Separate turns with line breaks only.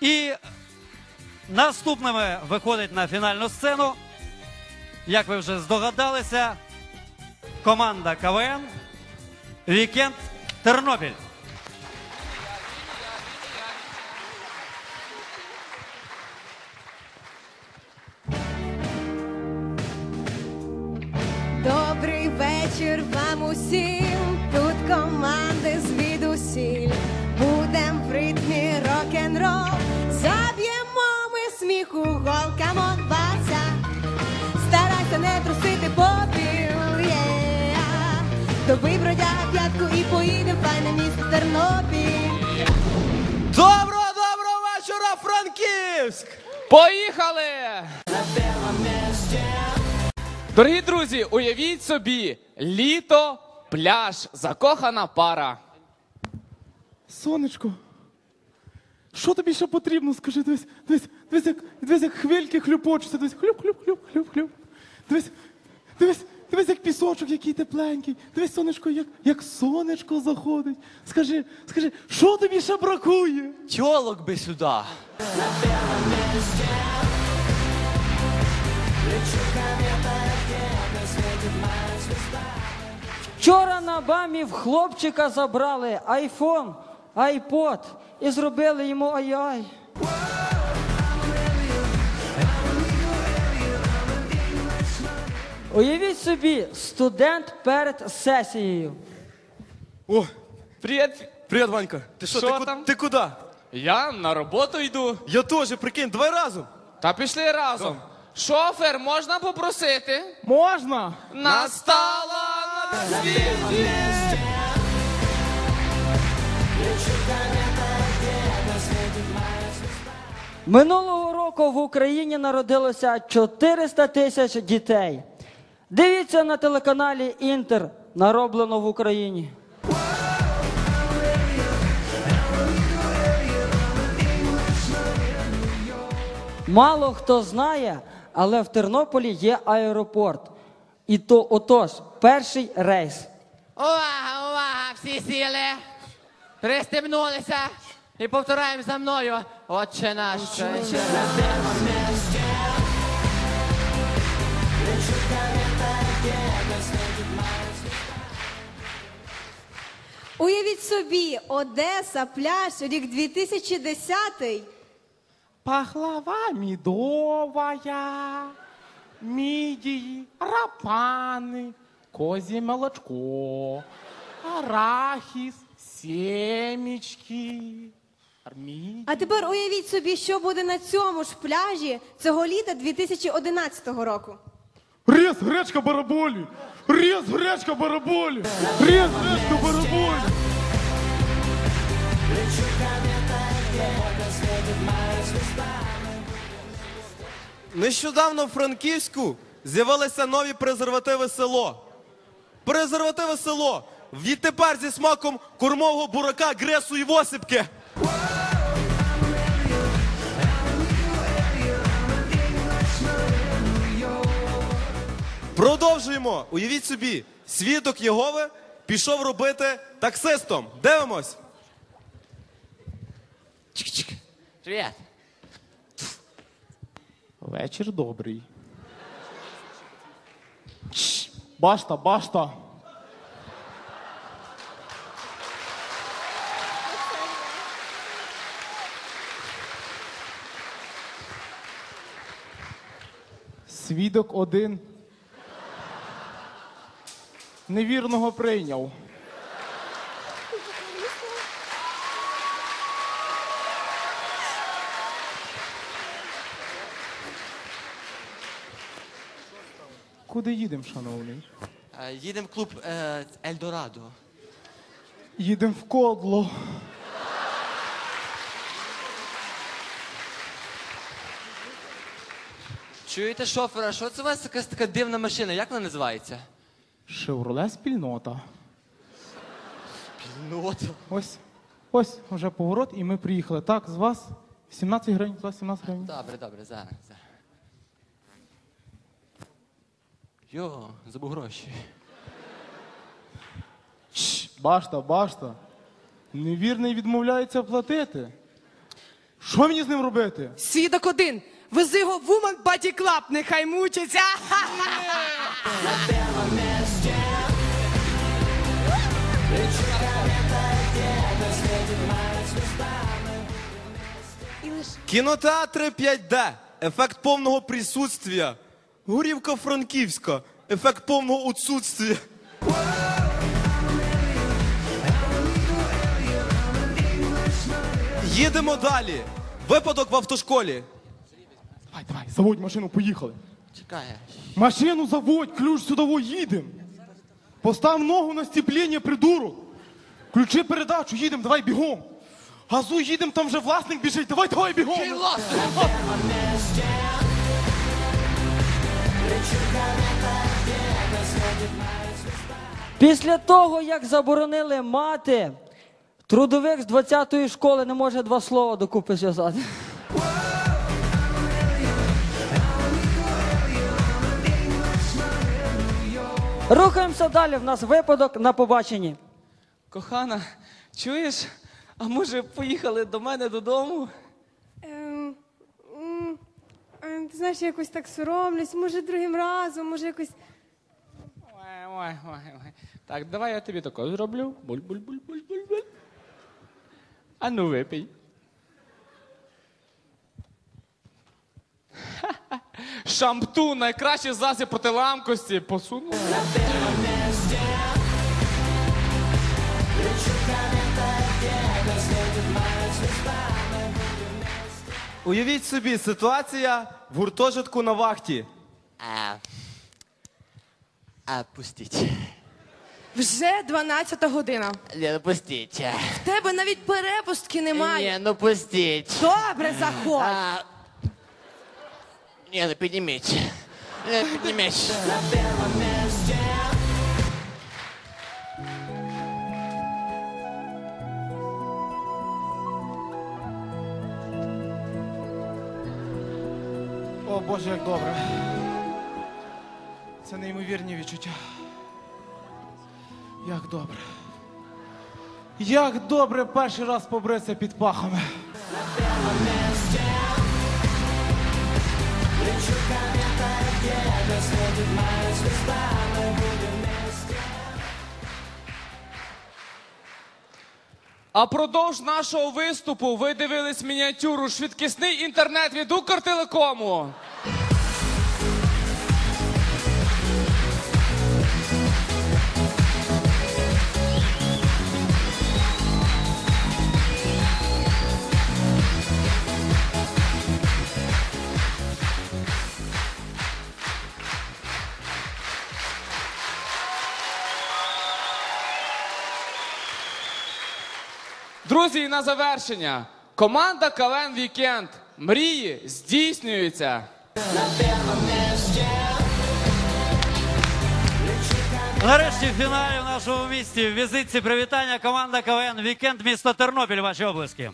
І наступними виходить на фінальну сцену, як ви вже здогадалися, команда КВН Вікенд Тернопіль.
Добрий вечір вам усім. Тут команди звідусіль. Будем в ритмі рок-н-рол. Сміху голкам от. Старайся не трусити попіл. Yeah. Добий бродяга п'ятку і поїдем в файне місто Тернопіль.
Доброго, доброго вечора, Франківськ!
Поїхали! Дорогі друзі, уявіть собі, літо, пляж, закохана пара.
Сонечко, що тобі ще потрібно? Скажи, дивись, дивись, дивись, як, дивись, як хвильки хлюпочуться, дивись, хлюп, хлюп, хлюп, хлюп, хлюп. Дивись, дивись, дивись, як пісочок, який тепленький. Дивись, сонечко, як, як сонечко заходить. Скажи, скажи, що тобі ще бракує?
Тьолок би сюди.
Вчора на бамі в хлопчика забрали айфон, айпод і зробили йому ай-ай. Уявіть собі, студент перед сесією.
О,
Привіт!
привіт, Ванька. Ти що,
Що
ти, ку-
там?
ти куди?
Я на роботу йду.
Я теж, прикинь, давай разом.
Та пішли разом. Шофер, можна попросити?
Можна?
Настала на світі.
Минулого року в Україні народилося 400 тисяч дітей. Дивіться на телеканалі Інтер, нароблено в Україні. Мало хто знає, але в Тернополі є аеропорт. І то отож, перший рейс.
Увага, увага, всі сіли, пристебнулися і повторяємо за мною. Отче наш, що на
Уявіть собі, Одеса, пляж, рік 2010.
Пахлава медовая, мидии, рапаны, козье молочко, арахис, семечки.
А тепер уявіть собі, що буде на цьому ж пляжі цього літа 2011 року.
Рез, гречка, бараболі! Рез, гречка, бараболі! Рез, гречка, бараболі!
Нещодавно в Франківську з'явилися нові презервативи село. Презервативи село. Відтепер зі смаком кормового бурака, гресу і восипки. Продовжуємо. Уявіть собі, свідок Єгови пішов робити таксистом. Дивимось.
Привіт.
Вечір добрий. Чш, Башта, башта. Свідок один. Невірного прийняв. Куди їдемо, шановний?
Їдемо в клуб е, Ельдорадо.
Їдемо в кодло.
Чуєте, шофера, що це у вас якась така дивна машина? Як вона називається?
Шевроле спільнота.
От.
Ось, ось вже поворот, і ми приїхали. Так, з вас 17 гривень, з вас 17 гривень.
Добре, добре, зараз. зараз. Йо, забув гроші.
Чш, башта, башта. Невірний відмовляється платити. Що мені з ним робити?
Свідок один. Вези його в Woman Body Club, нехай мучиться.
Кінотеатри 5D. Ефект повного присутствия. Горівка Франківська. Ефект повного отсутствия. Їдемо далі. Випадок в автошколі.
Давай, давай, заводь машину, поїхали.
Чекає.
Машину заводь, ключ сюди, їдем. Постав ногу на стіплення, придурок. Ключи передачу, їдем, давай бігом. Газу їдем, там вже власник біжить, давай, давай бігом.
Після того, як заборонили мати, трудовик з 20-ї школи не може два слова докупи зв'язати. Рухаємося далі. В нас випадок на побаченні.
Кохана, чуєш? А може поїхали до мене додому?
Ем, м, ем, ти знаєш, я якось так соромлюсь, може другим разом, може якось.
Ой, ой, ой, ой. Так, давай я тобі тако зроблю. Буль-буль-буль-буль-буль-буль. А ну випий. Ха-ха. Найкращий засіб проти ламкості. Посунув.
Уявіть собі, ситуація в гуртожитку на вахті.
А, а пустіть.
Вже 12 година.
Ні, ну пустіть.
В тебе навіть перепустки немає.
Ні, ну пустіть.
Добре, заходь.
А... Ні, ну підніміть. Ні, підніміть.
О Боже, як добре. Це неймовірні відчуття. Як добре. Як добре перший раз побритися під пахами.
А продовж нашого виступу ви дивились мініатюру Швидкісний інтернет від Укртелекому. Друзі, і на завершення. Команда КВН Вікенд. Мрії здійснюються.
Нарешті в фіналі в нашому місті в візитці привітання команда КВН Вікенд місто Тернопіль. Ваші облески.